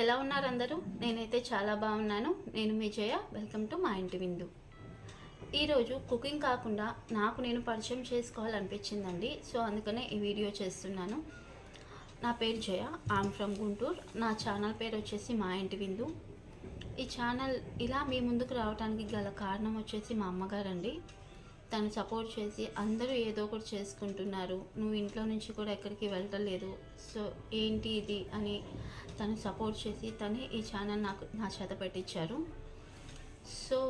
ఎలా ఉన్నారు అందరూ? నేనైతే చాలా బాగున్నాను. నేను మీ జయ. వెల్కమ్ టు మా ఇంటి విందు. ఈరోజు కుకింగ్ కాకుండా నాకు నేను పరిచయం చేసుకోవాలనిపించిందండి. సో అందుకనే ఈ వీడియో చేస్తున్నాను. నా పేరు జయ. Am from Guntur. నా ఛానల్ పేరు వచ్చేసి మా ఇంటి విందు. ఈ ఛానల్ ఇలా మీ ముందుకు రావడానికి గల కారణం వచ్చేసి మా అమ్మగారండి. తను సపోర్ట్ చేసి అందరూ ఏదో ఒకటి చేసుకుంటున్నారు. నువ్వు ఇంట్లో నుంచి కూడా ఎక్కడికి వెళ్ళలేదు. సో ఏంటి ఇది అని తను సపోర్ట్ చేసి తనే ఈ ఛానల్ నాకు నా చేత పెట్టించారు సో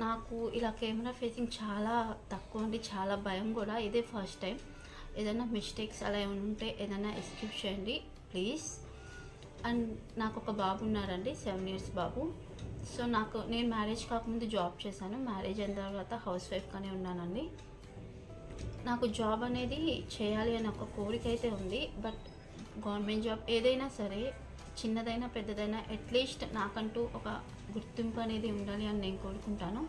నాకు ఇలా కెమెరా ఫేసింగ్ చాలా తక్కువ అండి చాలా భయం కూడా. ఇదే ఫస్ట్ టైం. ఏదైనా మిస్టేక్స్ అలా ఏమైనా ఉంటే ఏదైనా ఎక్స్క్యూజ్ చేయండి. ప్లీజ్. అండ్ నాకు ఒక బాబు ఉన్నారండి సెవెన్ ఇయర్స్ బాబు. సో నాకు నేను మ్యారేజ్ కాకముందు జాబ్ చేశాను. మ్యారేజ్ అయిన తర్వాత హౌస్ వైఫ్గానే ఉన్నానండి. నాకు జాబ్ అనేది చేయాలి అనే ఒక కోరిక అయితే ఉంది. బట్ గవర్నమెంట్ జాబ్ ఏదైనా సరే చిన్నదైనా పెద్దదైనా అట్లీస్ట్ నాకంటూ ఒక గుర్తింపు అనేది ఉండాలి అని నేను కోరుకుంటాను.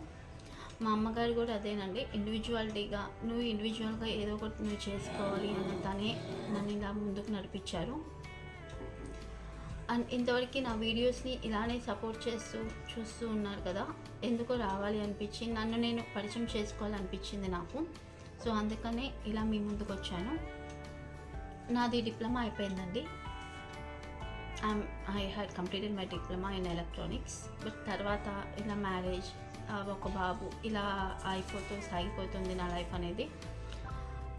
మా అమ్మగారు కూడా అదేనండి. ఇండివిజువాలిటీగా నువ్వు ఇండివిజువల్గా ఏదో ఒకటి నువ్వు చేసుకోవాలి అని తనే నన్ను ఇలా ముందుకు నడిపించారు. అండ్ ఇంతవరకు నా వీడియోస్ని ఇలానే సపోర్ట్ చేస్తూ చూస్తూ ఉన్నారు కదా ఎందుకో రావాలి అనిపించి నన్ను నేను పరిచయం చేసుకోవాలనిపించింది నాకు. సో అందుకనే ఇలా మీ ముందుకు వచ్చాను. నాది డిప్లొమా అయిపోయిందండి. I had completed my diploma in electronics. But తర్వాత ఇలా మ్యారేజ్ ఒక బాబు ఇలా అయిపోతూ సాగిపోతుంది నా లైఫ్ అనేది.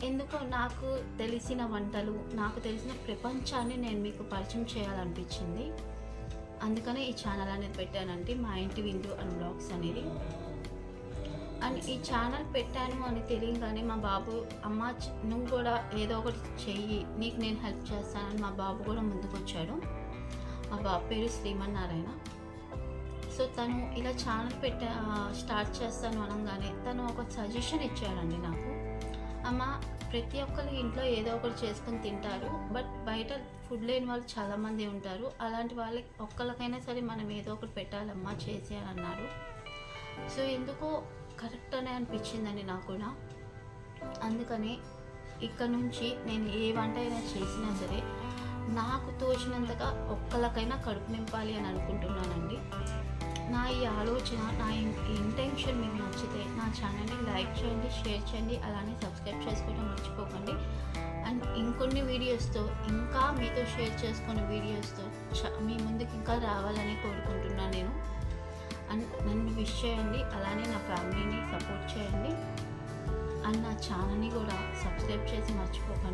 ఎందుకో నాకు తెలిసిన వంటలు నాకు తెలిసిన ప్రపంచాన్ని నేను మీకు పరిచయం చేయాలనిపించింది. అందుకనే ఈ ఛానల్ అనేది పెట్టానండి మా ఇంటి విందు అండ్ బ్లాగ్స్ అనేది. అండ్ ఈ ఛానల్ పెట్టాను అని తెలియగానే మా బాబు అమ్మ నువ్వు కూడా ఏదో ఒకటి చెయ్యి నీకు నేను హెల్ప్ చేస్తానని మా బాబు కూడా ముందుకు వచ్చాడు మా బాబు పేరు శ్రీమన్నారాయణ. సో తను ఇలా ఛానల్ పెట్ట స్టార్ట్ చేస్తాను అనగానే తను ఒక సజెషన్ ఇచ్చాడండి నాకు. అమ్మ ప్రతి ఒక్కరు ఇంట్లో ఏదో ఒకటి చేసుకొని తింటారు. బట్ బయట ఫుడ్ లేని వాళ్ళు చాలామంది ఉంటారు. అలాంటి వాళ్ళకి ఒక్కరికైనా సరే మనం ఏదో ఒకటి పెట్టాలమ్మా చేసి అని అన్నారు సో ఎందుకో కరెక్ట్ అనే అనిపించిందండి నాకు కూడా. అందుకని ఇక్కడ నుంచి నేను ఏ వంట అయినా చేసినా సరే నాకు తోచినంతగా ఒక్కరికైనా కడుపు నింపాలి అని అనుకుంటున్నానండి. నా ఈ ఆలోచన నా ఇంటెన్షన్ మీకు నచ్చితే నా ఛానల్ని లైక్ చేయండి షేర్ చేయండి అలానే సబ్స్క్రైబ్ చేసుకోవడం మర్చిపోకండి. అండ్ ఇంకొన్ని వీడియోస్తో ఇంకా మీతో షేర్ చేసుకున్న వీడియోస్తో చ- మీ ముందుకు ఇంకా రావాలని కోరుకుంటున్నాను నేను. అండ్ నన్ను విష్ చేయండి అలానే నా ఫ్యామిలీని సపోర్ట్ చేయండి. అండ్ నా ఛానల్ని కూడా సబ్స్క్రైబ్ చేసి మర్చిపోకండి.